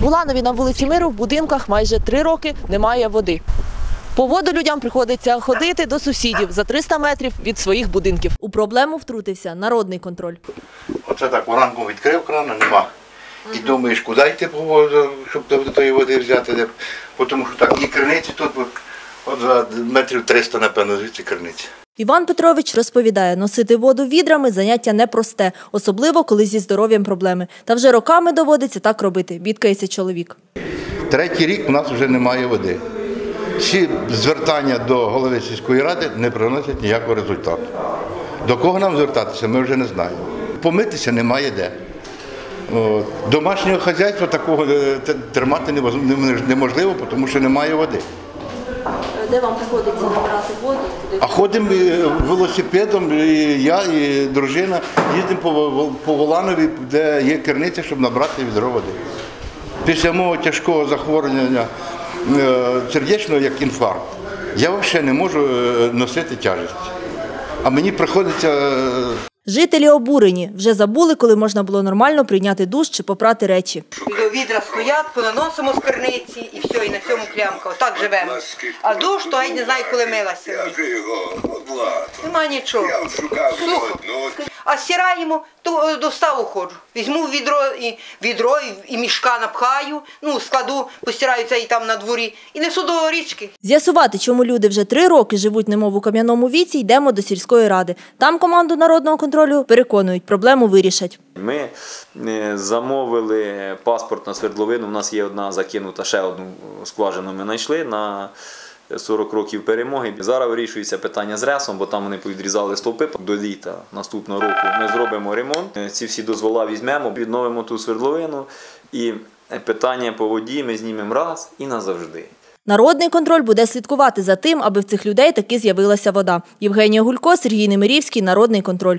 В Уланові на вулиці Миру в будинках майже три роки немає води. По воду людям приходиться ходити до сусідів за 300 метрів від своїх будинків. У проблему втрутився народний контроль. Оце так уранку відкрив крана, нема. І думаєш, куди йти по воду, щоб до тої води взяти. Тому що так, і криниці тут от за метрів 300, напевно, звідси криниці. Іван Петрович розповідає, носити воду відрами заняття непросте, особливо коли зі здоров'ям проблеми. Та вже роками доводиться так робити, бідкається чоловік. Третій рік у нас вже немає води. Всі звертання до голови сільської ради не приносять ніякого результату. До кого нам звертатися, ми вже не знаємо. Помитися немає де. Домашнього хазяйства такого е, тримати неможливо, тому що немає води. Де вам приходиться набирати воду? А ходимо е, велосипедом, і я і дружина їздимо по, Воланові, де є керниця, щоб набрати відро води. Після мого тяжкого захворювання е, сердечного, як інфаркт, я взагалі не можу е, носити тяжесть. А мені приходиться е, Жителі обурені. Вже забули, коли можна було нормально прийняти душ чи попрати речі. Відра стоять, понаносимо з керниці і все, і на цьому клямка. Отак живемо. А душ, то я не знаю, коли милася. Я вже його обладнав. Нема нічого. Сухо. А стираємо, то е, до ставу ходжу. Візьму відро і відро і, і мішка напхаю, ну складу, постираю це і там на дворі, і несу до річки. З'ясувати, чому люди вже три роки живуть немов у кам'яному віці, йдемо до сільської ради. Там команду народного контролю переконують, проблему вирішать. Ми е, замовили паспорт на свердловину. У нас є одна закинута, ще одну скважину ми знайшли на 40 років перемоги. Зараз вирішується питання з ресом, бо там вони повідрізали стовпи. До літа наступного року ми зробимо ремонт. Ці всі дозвола візьмемо, відновимо ту свердловину. І питання по воді ми знімемо раз і назавжди. Народний контроль буде слідкувати за тим, аби в цих людей таки з'явилася вода. Євгенія Гулько, Сергій Немирівський, Народний контроль.